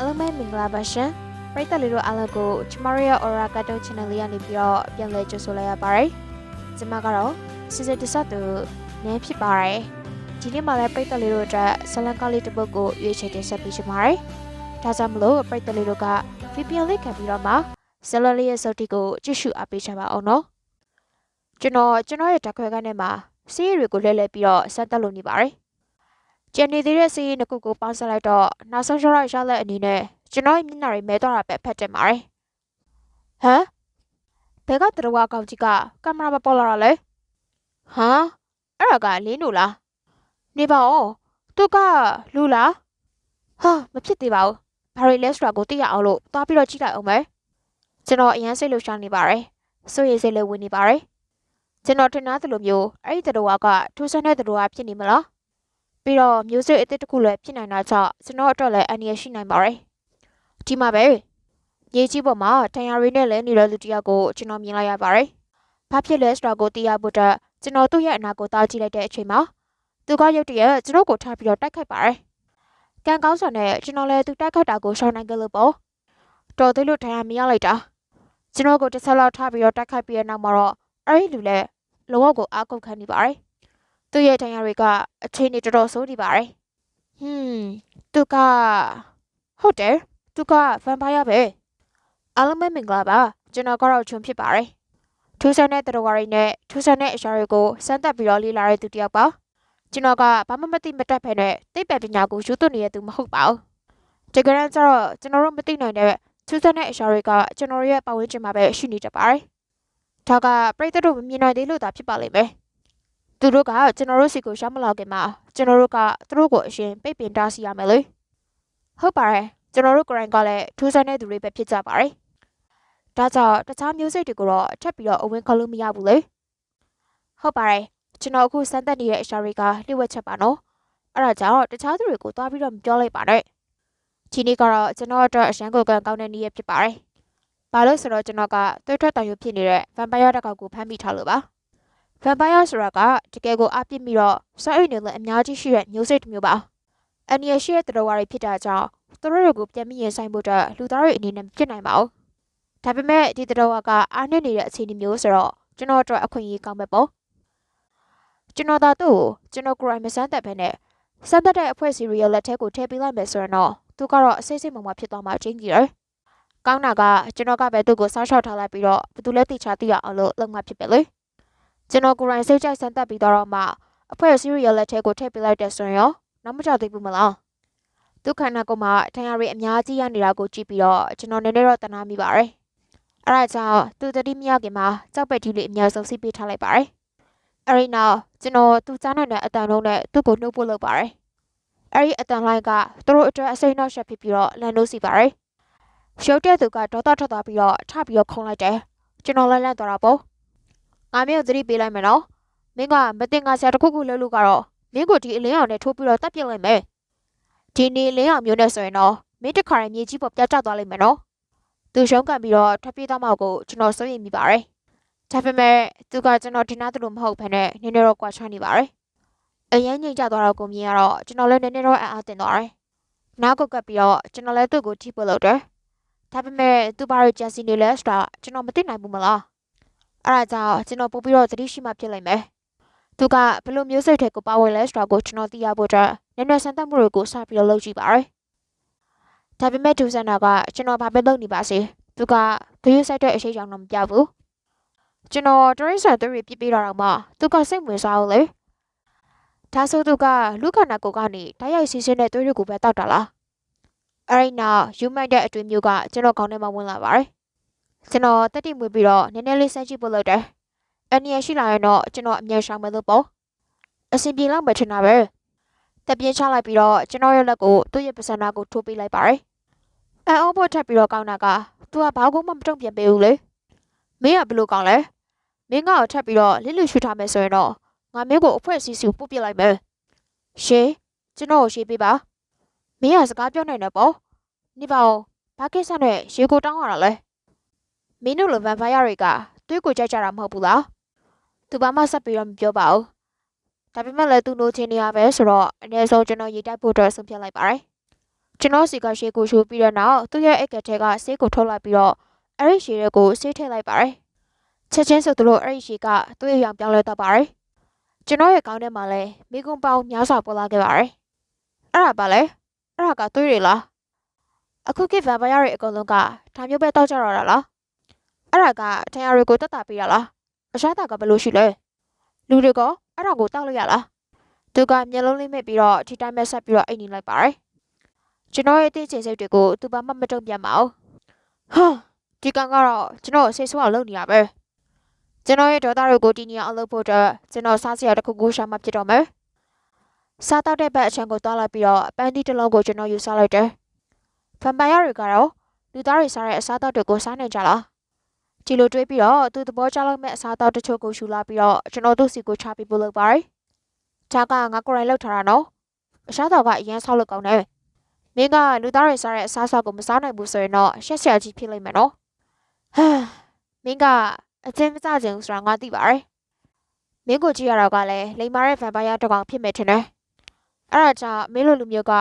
အားလုံးပဲမင်္ဂလာပါရှင်ပရိသတ်လေးတို့အားလုံးကိုကျမတို့ရဲ့ Aura Cartoon Channel လေးကနေပြီးတော့ပြန်လည်ကြိုဆိုလိုက်ရပါတယ်ကျွန်မကတော့စီစဉ်တဆက်သူနင်းဖြစ်ပါတယ်ဒီနေ့မှလည်းပရိသတ်လေးတို့အတွက်ဇလန်ကားလေးတစ်ပုဒ်ကိုရွေးချယ်တင်ဆက်ပေးချင်ပါတယ်ဒါကြောင့်မလို့ပရိသတ်လေးတို့က VPN လေးခံပြီးတော့မှဇလန်လေးရဲ့စုတ်တီကိုကြည့်ရှုအားပေးချပါအောင်နော်ကျွန်တော်ကျွန်တော်ရဲ့ဓာတ်ခွဲခန်းထဲမှာစီးရီတွေကိုလဲလဲပြီးတော့ဆက်တက်လို့နေပါတယ် ကျန်နေသေးတဲ့စီးရီနှစ်ခုကိုပေါင်းစပ်လိုက်တော့နောက်ဆုံးရှော့ရလက်အနေနဲ့ကျွန်တော်ရဲ့မျက်နှာတွေမဲသွားတာပဲဖတ်တင်ပါတယ်ဟမ်ဘယ်ကတရဝအကောင့်ကြီးကကင်မရာမပေါ်လာတာလဲဟမ်အဲ့ဒါကလင်းတို့လားနေပါဦးသူကလူလားဟာမဖြစ်သေးပါဘူးဘာရီလဲဆိုတာကိုသိရအောင်လို့သွားပြီးတော့ကြည့်လိုက်အောင်မယ်ကျွန်တော်အရန်စိတ်လှုပ်ရှားနေပါတယ်စိုးရိမ်စိတ်လည်းဝင်နေပါတယ်ကျွန်တော်ထင်သားသလိုမျိုးအဲ့ဒီတရဝကထူးဆန်းတဲ့တရဝဖြစ်နေမလား ပြီးတော့မျိုးစိတ်အစ်စ်တစ်ခုလည်းဖြစ်နိုင်တာကြောင့်ကျွန်တော်အတွက်လည်းအန္တရာယ်ရှိနိုင်ပါတယ်ဒီမှာပဲရေကြီးပေါ်မှာတန်ရာရီနဲ့လဲနေတဲ့လူတစ်ယောက်ကိုကျွန်တော်မြင်လိုက်ရပါတယ်ဘာဖြစ်လဲဆိုတာကိုသိရဖို့အတွက်ကျွန်တော်သူ့ရဲ့အနာကိုတောက်ကြည့်လိုက်တဲ့အချိန်မှာသူကရုတ်တရက်ကျွန်တော်ကိုထားပြီးတော့တိုက်ခိုက်ပါတယ်ကံကောင်းစွာနဲ့ကျွန်တော်လည်းသူတိုက်ခိုက်တာကိုရှောင်နိုင်ခဲ့လို့ပေါ့တော်သေးလို့ထင်ရမရလိုက်တာကျွန်တော်ကိုတစ်ဆက်လောက်ထားပြီးတော့တိုက်ခိုက်ပြီးတဲ့နောက်မှာတော့အဲ့ဒီလူလည်းလောကကိုအားကုန်ခံနေပါတယ် သူ့ရဲ့တန်ရာတွေကအချိန်နေတော်တော်ဆိုးနေပါတယ်ဟွန်းသူကဟုတ်တယ်သူကဗမ်ပါယာပဲအားလုံးပဲမင်္ဂလာပါကျွန်တော်ကတော့ချွန်ဖြစ်ပါတယ်ထူးဆန်းတဲ့တရဝရီနဲ့ထူးဆန်းတဲ့အရာတွေကိုစမ်းသပ်ပြီးတော့လေ့လာတဲ့သူတစ်ယောက်ပါကျွန်တော်ကဘာမှမသိမတတ်ဖဲနဲ့သိပ္ပံပညာကိုယူသွနေတဲ့သူမဟုတ်ပါဘူးတကယ်တမ်းကျတော့ကျွန်တော်တို့မသိနိုင်တဲ့ထူးဆန်းတဲ့အရာတွေကကျွန်တော်ရဲ့ပတ်ဝန်းကျင်မှာပဲရှိနေတတ်ပါတယ်ဒါကပြိတ္တတို့မမြင်နိုင်သေးလို့သာဖြစ်ပါလိမ့်မယ် သူတို့ကကျွန်တော်တို့စီကိုရှောင်းမလာခင်မှာကျွန်တော်တို့ကသူတို့ကိုအရင်ပိတ်ပင်တားဆီးရမယ်လေဟုတ်ပါတယ်ကျွန်တော်တို့ကိုယ်တိုင်ကလည်းထူးဆန်းတဲ့သူတွေပဲဖြစ်ကြပါတယ်ဒါကြောင့်တခြားမျိုးစိတ်တွေကိုတော့ထပ်ပြီးတော့အဝင်ခေါ်လို့မရဘူးလေဟုတ်ပါတယ်ကျွန်တော်အခုစမ်းသပ်နေတဲ့အရာတွေကလျှို့ဝှက်ချက်ပါနော်အဲ့ဒါကြောင့်တခြားသူတွေကိုသွားပြီးတော့မပြောလိုက်ပါနဲ့ဒီနေ့ကတော့ကျွန်တော်အတွက်အရန်ကိုကန်ကောင်းတဲ့နေ့ရက်ဖြစ်ပါတယ်ဘာလို့ဆိုတော့ကျွန်တော်ကသွေးထွက်တောင်ရုပ်ဖြစ်နေတဲ့ဗမ်ပါယာတစ်ကောင်ကိုဖမ်းမိထားလို့ပါ ဗမ်ပါယာဆိုတာကတကယ်ကိုအပြစ်မိတော့စွန့်အိတ်နေလည်းအများကြီးရှိတဲ့မျိုးစိတ်တစ်မျိုးပါအန်နီရရှိတဲ့တရဝါတွေဖြစ်တာကြောင့်သူတို့တွေကိုပြန်ပြီးရင်ဆိုင်ဖို့အတွက်လူသားတွေအနေနဲ့မဖြစ်နိုင်ပါဘူးဒါပေမဲ့ဒီတရဝါကအားနည်းနေတဲ့အခြေအနေမျိုးဆိုတော့ကျွန်တော်အတွက်အခွင့်အရေးကောင်းပဲပေါ့ကျွန်တော်သာသူ့ကိုကျွန်တော်ကိုယ်တိုင်မစမ်းသက်ဘဲနဲ့စမ်းသက်တဲ့အဖွဲ့စီရီရဲ့လက်ထဲကိုထည့်ပေးလိုက်မယ်ဆိုရင်တော့သူကတော့အစိမ့်စိမ့်မှမှဖြစ်သွားမှအချင်းကြီးတယ်ကောင်းတာကကျွန်တော်ကပဲသူ့ကိုစားလျှောက်ထားလိုက်ပြီးတော့ဘယ်သူလဲသိချသိရအောင်လို့လုပ်မှဖြစ်ပဲလေ ကျွန်တော်ကိုယ်တိုင်စိတ်ကြိုက်စမ်းသပ်ပြီးတော့မှအဖွဲ့စီရီယယ်လက်ထဲကိုထည့်ပေးလိုက်တဲ့ဆိုရင်ရောနောက်မကြောက်သေးဘူးမလားဒုက္ခနာကမှထင်ရည်အများကြီးရနေတာကိုကြည့်ပြီးတော့ကျွန်တော်နည်းနည်းတော့တနာမိပါတယ်အဲ့ဒါကြောင့်သူတတိမရခင်မှာကြောက်ပက်ကြီးလေးအများဆုံးစီးပေးထားလိုက်ပါတယ်အဲ့ဒီနောက်ကျွန်တော်သူကြားနိုင်တဲ့အတန်လုံးနဲ့သူ့ကိုနှုတ်ပို့လုပ်ပါတယ်အဲ့ဒီအတန်လိုင်းကသူတို့အတွက်အစိမ်းနောက်ရှက်ဖြစ်ပြီးတော့လန်လို့စီပါတယ်ရုပ်တဲ့သူကဒေါသထွက်သွားပြီးတော့ထပြီးတော့ခုံလိုက်တယ်ကျွန်တော်လည်းလန့်သွားတာပေါ့ ငါမင်းကိုသတိပေးလိုက်မယ်နော်မင်းကမတင်ငါဆရာတစ်ခုခုလဲလို့ကတော့မင်းကိုဒီအလင်းအောင်နဲ့ထိုးပြီးတော့တပ်ပြစ်လိုက်မယ်ဒီနေအလင်းအောင်မျိုးနဲ့ဆိုရင်တော့မင်းတခါရင်မြေကြီးပေါ်ပြတ်ကျသွားလိမ့်မယ်နော်သူရှုံးကန်ပြီးတော့ထပ်ပြေးသွားမှကိုကျွန်တော်စိုးရိမ်မိပါတယ်ဒါပေမဲ့သူကကျွန်တော်ဒီနာသူလိုမဟုတ်ဘဲနဲ့နည်းနည်းတော့ကွာချနေပါတယ်အရင်ငိမ့်ကျသွားတော့ကိုမြင်ရတော့ကျွန်တော်လည်းနည်းနည်းတော့အံ့အားသင့်သွားတယ်နားကုတ်ကပ်ပြီးတော့ကျွန်တော်လည်းသူ့ကိုထိပို့လို့တယ်ဒါပေမဲ့သူဘာလို့ကြံစီနေလဲဆိုတာကျွန်တော်မသိနိုင်ဘူးမလား အဲ့ဒါကြောင့်ကျွန်တော်ပို့ပြီးတော့သတိရှိမှဖြစ်လိမ့်မယ်။သူကဘယ်လိုမျိုးစိတ်ထဲကိုပါဝင်လဲဆိုတာကိုကျွန်တော်သိရဖို့အတွက်နည်းနည်းစမ်းသပ်မှုတွေကိုစပြီးတော့လုပ်ကြည့်ပါရယ်။ဒါပေမဲ့ဒူဆန်နာကကျွန်တော်ဘာပဲလုပ်နေပါစေ။သူကဂရုစိုက်တဲ့အရှိကြောင်တော့မပြဘူး။ကျွန်တော်တရိတ်ဆန်သူတွေပြစ်ပေးတာတော့မှသူကစိတ်ဝင်စားဘူးလေ။ဒါဆိုသူကလူခန္ဓာကိုယ်ကနေဓာတ်ရိုက်စီးစင်းတဲ့သွေးတွေကိုပဲတောက်တာလား။အဲ့ဒီနောက်ယူမိုက်တဲ့အတွေ့မျိုးကကျွန်တော်ခေါင်းထဲမှာဝင်လာပါတယ်။ ကျွန်တော်တက်တိမွေးပြီးတော့နည်းနည်းလေးစမ်းကြည့်ဖို့လုပ်တယ်။အန်နီရရှိလာရင်တော့ကျွန်တော်အမြဲရှောင်မယ်လို့ပေါ့။အဆင်ပြေလောက်မယ်ထင်တာပဲ။တက်ပြင်းချလိုက်ပြီးတော့ကျွန်တော်ရဲ့လက်ကိုသူ့ရဲ့ပစံနာကိုထိုးပေးလိုက်ပါတယ်။အန်အောဖို့ထပ်ပြီးတော့ကောင်းတာကသူကဘာကုန်းမှမတုံ့ပြန်ပေးဘူးလေ။မင်းကဘလို့ကောင်းလဲ။မင်းကတော့ထပ်ပြီးတော့လစ်လူရှူထားမယ်ဆိုရင်တော့ငါမင်းကိုအဖွဲ့အစည်းစီကိုပို့ပြလိုက်မယ်။ရှေးကျွန်တော်ကိုရှေးပေးပါ။မင်းကစကားပြောနိုင်တယ်ပေါ့။နေပါဦးဘာကိစ္စနဲ့ရေကိုတောင်းရတာလဲ။ မင်းတို့လိုဗမ်ပါယာတွေကတွေးကိုကြိုက်ကြတာမဟုတ်ဘူးလားသူဘာမှဆက်ပြီးတော့မပြောပါဘူးဒါပေမဲ့လည်းသူလိုချင်နေရပဲဆိုတော့အနည်းဆုံးကျွန်တော်ရေတိုက်ဖို့အတွက်ဆုံးဖြတ်လိုက်ပါတယ်ကျွန်တော်စီကရှေးကိုရှူပြီးတော့နောက်သူ့ရဲ့အိတ်ကထဲကဆေးကိုထုတ်လိုက်ပြီးတော့အဲ့ဒီရှေးတွေကိုဆေးထည့်လိုက်ပါတယ်ချက်ချင်းဆိုသူတို့အဲ့ဒီရှေးကသူ့ရဲ့ရောင်ပြောင်းလဲတော့ပါတယ်ကျွန်တော်ရဲ့ကောင်းထဲမှာလည်းမိကွန်းပေါင်းများစွာပေါ်လာခဲ့ပါတယ်အဲ့ဒါပါလေအဲ့ဒါကသွေးတွေလားအခုခေတ်ဗန်ပါယာတွေအကုန်လုံးကဒါမျိုးပဲတောက်ကြတော့တာလား အဲ့ဒါကထင်ရတွေကိုတက်တာပေးရလားအရှားတာကဘယ်လိုရှိလဲလူတွေကအဲ့ဒါကိုတောက်လို့ရလားသူကမျက်လုံးလေးမိတ်ပြီးတော့ဒီတိုင်းပဲဆက်ပြီးတော့အိတ်နေလိုက်ပါတယ်ကျွန်တော်ရဲ့အသေးချင်စိတ်တွေကိုသူဘာမှမတုံ့ပြန်ပါဘူးဟာဒီကောင်ကတော့ကျွန်တော်ဆိတ်ဆိုးအောင်လုပ်နေတာပဲကျွန်တော်ရဲ့ဒေါသတွေကိုတီးနေအောင်လုပ်ဖို့အတွက်ကျွန်တော်စားစရာတစ်ခုခုရှာမှဖြစ်တော့မယ်စားတော့တဲ့ဘက်အချမ်းကိုတောက်လိုက်ပြီးတော့ပန်းတီတစ်လုံးကိုကျွန်တော်ယူစားလိုက်တယ်ဖန်ပိုင်ရတွေကတော့လူသားတွေစားတဲ့အစားအသောက်တွေကိုစားနေကြလား ဒီလိုတွေးပြီးတော့သူသဘောကျလောက်မဲ့အစားအသောက်တချို့ကိုယူလာပြီးတော့ကျွန်တော်တို့စီကိုချပေးဖို့လုပ်ပါတယ်ဒါကငါကိုယ်တိုင်လောက်ထားတာနော်အစားတော်ကအရင်ဆောက်လို့ကောင်းတယ်မင်းကလူသားတွေစားတဲ့အစားအသောက်ကိုမစားနိုင်ဘူးဆိုရင်တော့ရှက်ဆရာကြီးဖြစ်လိမ့်မယ်နော်ဟာမင်းကအချင်းမစခြင်းဆိုတာငါသိပါတယ်မင်းကိုကြည့်ရတော့ကလည်းလိမ်မာတဲ့ဗန်ပိုင်ယာတစ်ကောင်ဖြစ်မယ်ထင်တယ်အဲ့ဒါကြောင့်မင်းလိုလူမျိုးက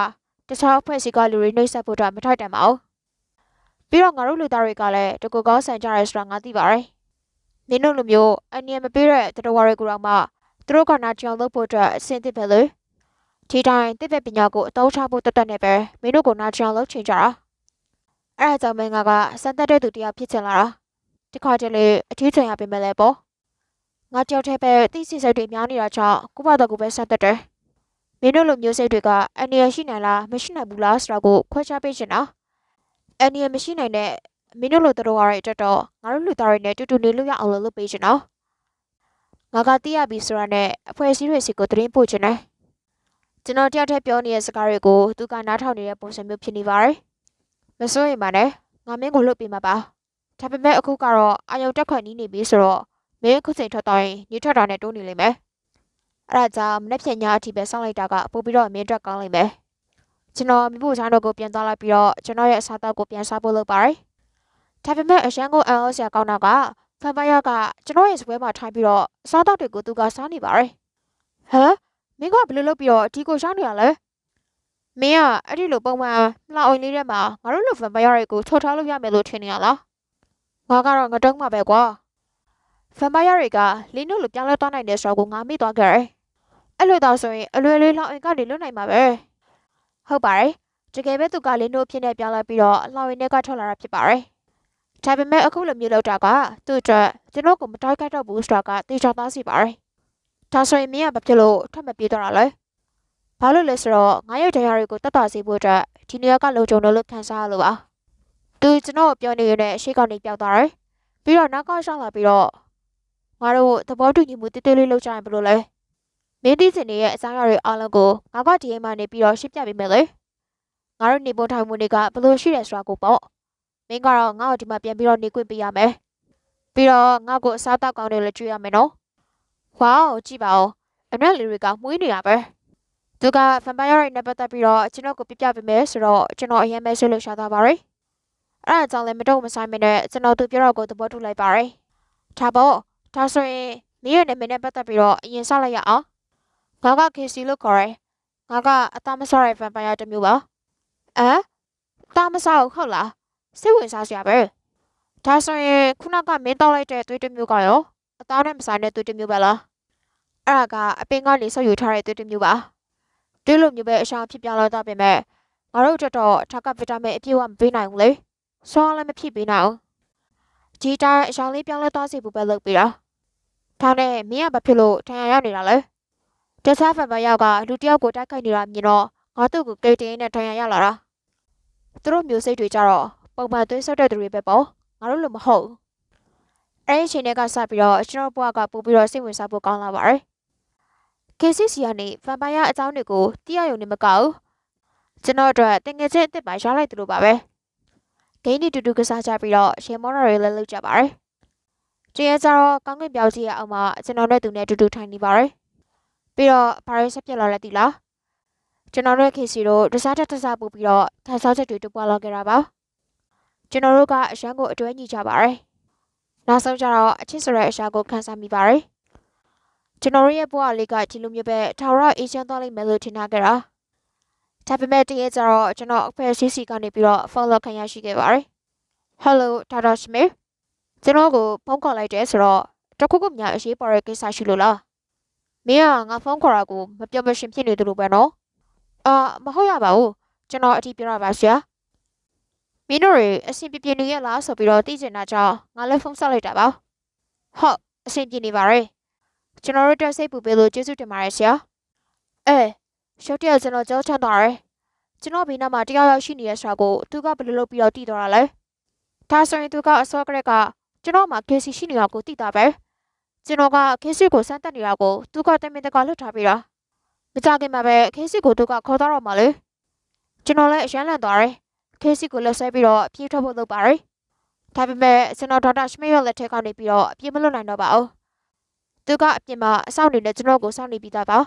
တခြားအဖွဲ့အစည်းကလူတွေနှိပ်စက်ဖို့တော့မထိုက်တန်ပါဘူး ပြီးတော့ငါတို့လူသားတွေကလည်းတကူကောင်းဆန်ကြရဲဆိုတာငါသိပါတယ်မင်းတို့လူမျိုးအနည်းမပေးတဲ့တတော်ဝါတွေကိုတော့မှသူတို့ကနာကြောင်လုပ်ဖို့အတွက်အဆင်သင့်ပဲလေဒီတိုင်းတစ်သက်ပညာကိုအသုံးချဖို့တတ်တတ်နေပဲမင်းတို့ကနာကြောင်လုပ်ချင်ကြတာအဲ့ဒါကြောင့်မင်းကစမ်းသက်တဲ့သူတရားဖြစ်ချင်လာတာဒီခါကျလေအထီးထင်ရပြင်မဲ့လဲပေါ့ငါကြောက်တဲ့ပဲသိစိစိတ်တွေများနေတာကြောင့်ကိုမတော်ကိုပဲစမ်းသက်တယ်မင်းတို့လိုမျိုးစိတ်တွေကအန္တရာယ်ရှိနိုင်လားမရှိနိုင်ဘူးလားဆိုတာကိုခွဲခြားပေးချင်တာ အန္တရာယ်မရှိနိုင်တဲ့မင်းတို့လိုတော်ရတဲ့အတွက်တော့ငါတို့လူသားတွေနဲ့တူတူနေလို့ရအောင်လုပ်ပေးချင်တာငါကသိရပြီဆိုတာနဲ့အဖွဲ့အစည်းတွေစီကိုသတင်းပို့ချင်တယ်ကျွန်တော်တယောက်တည်းပြောနေတဲ့စကားတွေကိုသူကနားထောင်နေတဲ့ပုံစံမျိုးဖြစ်နေပါတယ်မစိုးရင်ပါနဲ့ငါမင်းကိုလှုပ်ပေးမှာပါဒါပေမဲ့အခုကတော့အာယုံတက်ခွန်နီးနေပြီဆိုတော့မင်းခုချိန်ထွက်သွားရင်ညထွက်တာနဲ့တိုးနေလိမ့်မယ်အဲ့ဒါကြောင့်မနေ့ပြန်ညအထိပဲစောင့်လိုက်တာကပို့ပြီးတော့အမြင်အတွက်ကောင်းလိမ့်မယ် ကျွန်တော်မိဖို့ချောင်းတို့ကိုပြန်သွားလိုက်ပြီးတော့ကျွန်တော်ရဲ့အစားအသောက်ကိုပြန်စားဖို့လုပ်ပါတယ်ဒါပေမဲ့အရန်ကိုအန်အောစရာကောင်းတာကဖန်ပိုင်ယာကကျွန်တော်ရဲ့စပွဲမှာထိုင်ပြီးတော့အစားအသောက်တွေကိုသူကစားနေပါတယ်ဟမ်မင်းကဘယ်လိုလုပ်ပြီးတော့ဒီကိုရှောင်းနေရလဲမင်းကအဲ့ဒီလိုပုံမှန်လှအောင်လေးထဲမှာငါတို့လိုဖန်ပိုင်ယာတွေကိုထော်ထားလို့ရမယ်လို့ထင်နေရလားငါကတော့ငတုံးမှာပဲကွာဖန်ပိုင်ယာတွေကလင်းတို့လိုပြောင်းလဲသွားနိုင်တဲ့ဆိုတော့ငါမိသွားကြတယ်အဲ့လိုတော့ဆိုရင်အလွယ်လေးလောက်အိမ်ကနေလွတ်နိုင်မှာပဲ ဟုတ်ပါတယ်တကယ်ပဲသူကလင်းတို့ဖြစ်နေပြောင်းလဲပြီးတော့လှောင်ရင်ထဲကထွက်လာတာဖြစ်ပါတယ်ဒါပေမဲ့အခုလိုမျိုးလောက်တာကသူ့အတွက်ကျွန်တော်ကိုမတိုက်ခိုက်တော့ဘူးဆိုတာကတေချာသားစီပါတယ်ဒါဆိုရင်မင်းကဘာဖြစ်လို့ထွက်မပြေးတော့တာလဲဘာလို့လဲဆိုတော့ငါရဲ့တရားတွေကိုတတ်တာစေဖို့အတွက်ဒီနေရာကလုံခြုံလို့လို့ခံစားရလို့ပါသူကျွန်တော်ပြောနေရတဲ့အရှိကနေပြောက်သွားတယ်ပြီးတော့နောက်ကရှောက်လာပြီးတော့ငါတို့သဘောတူညီမှုတိတိလေးလုပ်ကြရင်ဘယ်လိုလဲ မင်းသိစင်ရဲ့အစားအစာတွေအားလုံးကိုငါကဒီအိမ်မှာနေပြီးတော့ရှင်းပြပေးမယ်လေငါတို့နေဖို့ထိုင်မှုတွေကဘယ်လိုရှိတယ်ဆိုတာကိုပေါ့မင်းကတော့ငါ့ကိုဒီမှာပြန်ပြီးတော့နေခွင့်ပေးရမယ်ပြီးတော့ငါ့ကိုအစားတောက်ကောင်းတယ်လည်းကြွေးရမယ်နော်ဝေါကြည့်ပါဦးအနက်လေးတွေကမှုေးနေရပဲသူကဖန်ပိုင်ရရဲ့နဲ့ပတ်သက်ပြီးတော့ကျွန်တော်ကိုပြပြပေးမယ်ဆိုတော့ကျွန်တော်အရင်ပဲဆွေးလို့ရှာသွားပါရယ်အဲ့ဒါကြောင့်လည်းမတော့မဆိုင်မနဲ့ကျွန်တော်သူပြောတော့ကိုသဘောတူလိုက်ပါရယ်ဒါပေါ့ဒါဆိုရင်မင်းရဲ့နာမည်နဲ့ပတ်သက်ပြီးတော့အရင်ဆောက်လိုက်ရအောင် ငါက KC လို့ခေါ်ရဲငါကအသားမဆောက်တဲ့ vampire တစ်မျိုးပါအဲသားမဆောက်ဟုတ်လားစိတ်ဝင်စားစရာပဲဒါဆိုရင်ခုနကမင်းတောက်လိုက်တဲ့သွေးတစ်မျိုးကရောအသားနဲ့မဆိုင်တဲ့သွေးတစ်မျိုးပဲလားအဲ့ဒါကအပင်ကနေဆောက်ယူထားတဲ့သွေးတစ်မျိုးပါတွေးလို့မျိုးပဲအရှောင်ဖြစ်ပြလာတော့ပြင်မဲ့ငါတို့အတွက်တော့ထာကဗီတာမင်အပြည့်အဝမပေးနိုင်ဘူးလေဆောင်းလည်းမဖြစ်ပေးနိုင်ဘူးဒီတိုင်းအရှောင်လေးပြောင်းလဲသွားစီဖို့ပဲလုပ်ပြီးတာဒါနဲ့မင်းကဘာဖြစ်လို့ထန်ရရောက်နေတာလဲ တခြားဖန်ဖန်ရောက်ကလူတယောက်ကိုတိုက်ခိုက်နေတာမြင်တော့ငါတို့ကိုကေတင်းနဲ့ထန်ရရောက်လာတာသူတို့မျိုးစိတ်တွေကြတော့ပုံမှန်သွေးဆော့တဲ့သူတွေပဲပေါ့ငါတို့လိုမဟုတ်အဲ့ဒီအချိန်တွေကစပြီးတော့ကျွန်တော်ဘွားကပို့ပြီးတော့စိတ်ဝင်စားဖို့ကောင်းလာပါတယ် KCC ကနေဖန်ပိုင်ရအကြောင်းတွေကိုတိရယုံနေမကောက်ကျွန်တော်တို့တင်ငယ်ချင်းအစ်စ်ပါရလိုက်သလိုပါပဲဂိမ်းဒီတူတူကစားကြပြီးတော့ရှေမော်တော်တွေလည်းလုပ်ကြပါတယ်ကျင်းရကြတော့ကောင်းကင်ပြောက်ကြီးရအောင်မှကျွန်တော်နဲ့သူနဲ့တူတူထိုင်နေပါတယ် ပြီးတော့ဘာတွေဆက်ပြက်လာလဲတိလားကျွန်တော်တို့ KC တို့တစားတက်တစားပို့ပြီးတော့ထိုင်ဆောက်ချက်တွေတူပွားလာခဲ့တာပါကျွန်တော်တို့ကအရန်ကိုအတွဲညီကြပါတယ်နောက်ဆုံးကျတော့အချစ်ဆိုတဲ့အရာကိုခံစားမိပါတယ်ကျွန်တော်ရဲ့ဘဝလေးကဒီလိုမျိုးပဲထာဝရအေးချမ်းသွားလိမ့်မယ်လို့ထင်ထားကြတာဒါပေမဲ့တကယ်ကျတော့ကျွန်တော်အဖွဲ့အစည်းစီကနေပြီးတော့ follow ခံရရှိခဲ့ပါတယ် Hello Dr. Smith ကျွန်တော်ကိုဖုန်းခေါ်လိုက်တယ်ဆိုတော့တခုခုများအရေးပေါ်တဲ့ကိစ္စရှိလို့လား မင်းကငါဖုန်းခေါ်တာကိုမပြောမရှင်ဖြစ်နေတယ်လို့ပဲနော်အာမဟုတ်ရပါဘူးကျွန်တော်အတိပြောရပါဆရာမင်းတို့တွေအဆင်ပြေပြေနေရလားဆိုပြီးတော့သိချင်တာကြောင့်ငါလည်းဖုန်းဆက်လိုက်တာပါဟုတ်အဆင်ပြေနေပါရဲ့ကျွန်တော်တို့တက်စိတ်ပူပေးလို့ကျေးဇူးတင်ပါတယ်ဆရာအဲရှုပ်တရကျွန်တော်ကြောက်ချမ်းသွားတယ်ကျွန်တော်ဘေးနားမှာတရားရောက်ရှိနေရဆိုတာကိုသူကဘယ်လိုလုပ်ပြီးတော့တည်သွားတာလဲဒါဆိုရင်သူကအစောကရက်ကကျွန်တော်မှာ case ရှိနေတာကိုသိတာပဲ ကျွန်တော်က case ကိုစမ်းတက်နေတာကိုသူကတမင်တကာလွတ်ထားပြီးတာမကြခင်မှာပဲ case ကိုသူကခေါ်သွားတော့မှလေကျွန်တော်လည်းအရန်လန့်သွားတယ် case ကိုလက်ဆွဲပြီးတော့ပြေးထွက်ဖို့လုပ်ပါတယ်ဒါပေမဲ့ကျွန်တော်ဒေါက်တာရှမစ်ရဲ့လက်ထက်ကနေပြီးတော့အပြေးမလွတ်နိုင်တော့ပါဘူးသူကအပြင်မှာအဆောင်နေတဲ့ကျွန်တော်ကိုစောင့်နေပြီးသားပါ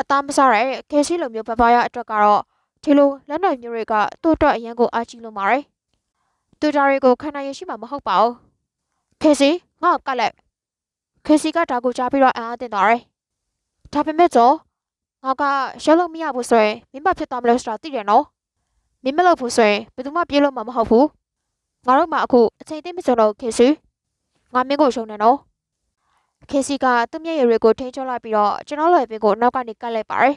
အသားမစားတဲ့ case လိုမျိုးပပရအတွက်ကတော့ဒီလိုလက်နိုင်မျိုးတွေကသူ့အတွက်အရန်ကိုအားကြီးလို့ပါတယ်သူဒါတွေကိုခံနိုင်ရရှိမှာမဟုတ်ပါဘူးခေစီငါ့ကိုကတ်လိုက် ခေစီကဒါကိုကြားပြီးတော့အံ့အားသင့်သွားတယ်ဒါပေမဲ့ကျော်ငါကရှက်လို့မရဘူးဆိုရင်မင်းမဖြစ်သွားမလို့ဆိုတာသိတယ်နော်မင်းမလုပ်ဘူးဆိုရင်ဘယ်သူမှပြေးလို့မှမဟုတ်ဘူးငါတို့မှအခုအချိန်သိမစံတော့ခေစီငါမင်းကိုရှုံနေနော်ခေစီကသူ့မျက်ရည်တွေကိုထိန်းချောလိုက်ပြီးတော့ကျွန်တော်လွယ်ပင်ကိုနောက်ကနေကတ်လိုက်ပါတယ်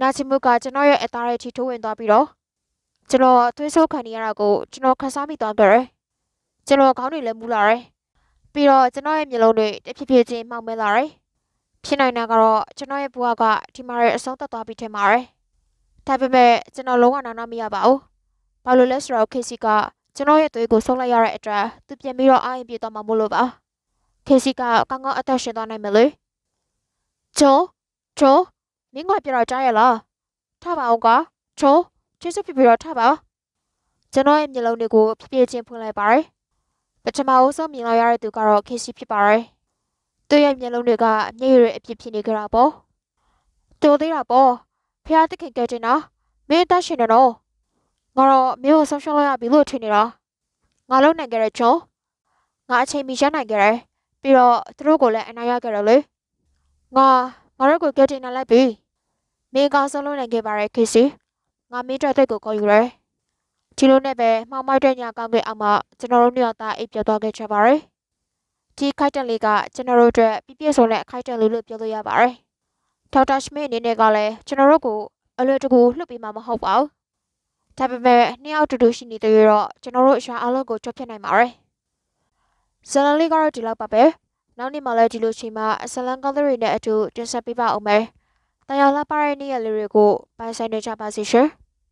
နာချီမုကကျွန်တော်ရဲ့အသားရဲ့ချီထိုးဝင်သွားပြီးတော့ကျွန်တော်သွေးဆိုးခံနေရတာကိုကျွန်တော်ခန်းစားမိသွားကြတယ်ကျွန်တော်ခေါင်းတွေလည်းမူလာတယ်။ ပြီးတော့ကျွန်တော်ရဲ့မျိုးလုံးတွေတဖြည်းဖြည်းချင်းမှောင်မဲလာတယ်။ဖြစ်နိုင်တာကတော့ကျွန်တော်ရဲ့ဘဝကဒီမှာရဲ့အဆုံးသတ်သွားပြီးထင်ပါတယ်။ဒါပေမဲ့ကျွန်တော်လုံးဝနားနာမရပါဘူး။ဘာလို့လဲဆိုတော့ KC ကကျွန်တော်ရဲ့သွေးကိုဆုံးလိုက်ရတဲ့အတွက်သူပြန်ပြီးတော့အာရင်ပြေသွားမှာမို့လို့ပါ။ KC ကကောင်းကောင်းအသက်ရှင်သွားနိုင်မယ်လေ။ချိုးချိုးမင်းကပြတော့ကြားရလား။ထပါအောင်ကချိုးကျေးဇူးပြပြတော့ထပါ။ကျွန်တော်ရဲ့မျိုးလုံးတွေကိုဖြည်းဖြည်းချင်းဖွင့်လိုက်ပါတယ်။ ပထမအဆုံးမြင်လာရတဲ့သူကတော့ခေစီဖြစ်ပါတယ်။သူ့ရဲ့မျက်လုံးတွေကမျက်ရည်အပြစ်ဖြစ်နေကြတာပေါ့။တိုးသေးတာပေါ့။ဖះသခင်ကဲတင်တာမင်းအသက်ရှင်နေတော့ငါတော့မင်းကိုဆုံးရှုံးလိုက်ရပြီလို့ထင်နေတာ။ငါလုံးနိုင်ကြတဲ့ချုံ။ငါအချိန်မီရနိုင်ကြတယ်။ပြီးတော့သူတို့ကိုလည်းအနိုင်ရကြတယ်လေ။ငါငါတို့ကိုကဲတင်နိုင်လိုက်ပြီ။မင်းကောင်းဆုံးလုံးနိုင်ခဲ့ပါရဲ့ခေစီ။ငါမင်းတို့အသက်ကိုခေါ်ယူတယ်။ ဒီလိုနဲ့ပဲမှောင်မိုက်တဲ့ညကောင်းကင်အောင်မှကျွန်တော်တို့နှစ်ယောက်သားအိပ်ပျော်သွားခဲ့ကြပါရယ်။ဒီခိုက်တန်လေးကကျွန်တော်တို့အတွက်ပြည့်ပြည့်စုံတဲ့ခိုက်တန်လေးလို့ပြောလို့ရပါတယ်။ဒေါက်တာရှမစ်အနေနဲ့ကလည်းကျွန်တော်တို့ကိုအလွယ်တကူလှုပ်ပေးမှာမဟုတ်ပါဘူး။ဒါပေမဲ့နှစ်ယောက်တူတူရှိနေတဲ့ရတော့ကျွန်တော်တို့အရာအလုံးကိုချော့ဖြစ်နိုင်ပါရယ်။ဇလန်လေးကတော့ဒီလောက်ပါပဲ။နောက်နေ့မှလည်းဒီလိုချိန်မှာဇလန်ကောင်းတွေနဲ့အတူတင်ဆက်ပေးပါအောင်မယ်။တရားလာပါတဲ့နေ့ရက်လေးတွေကိုပိုင်ဆိုင်နေကြပါစေရှင်။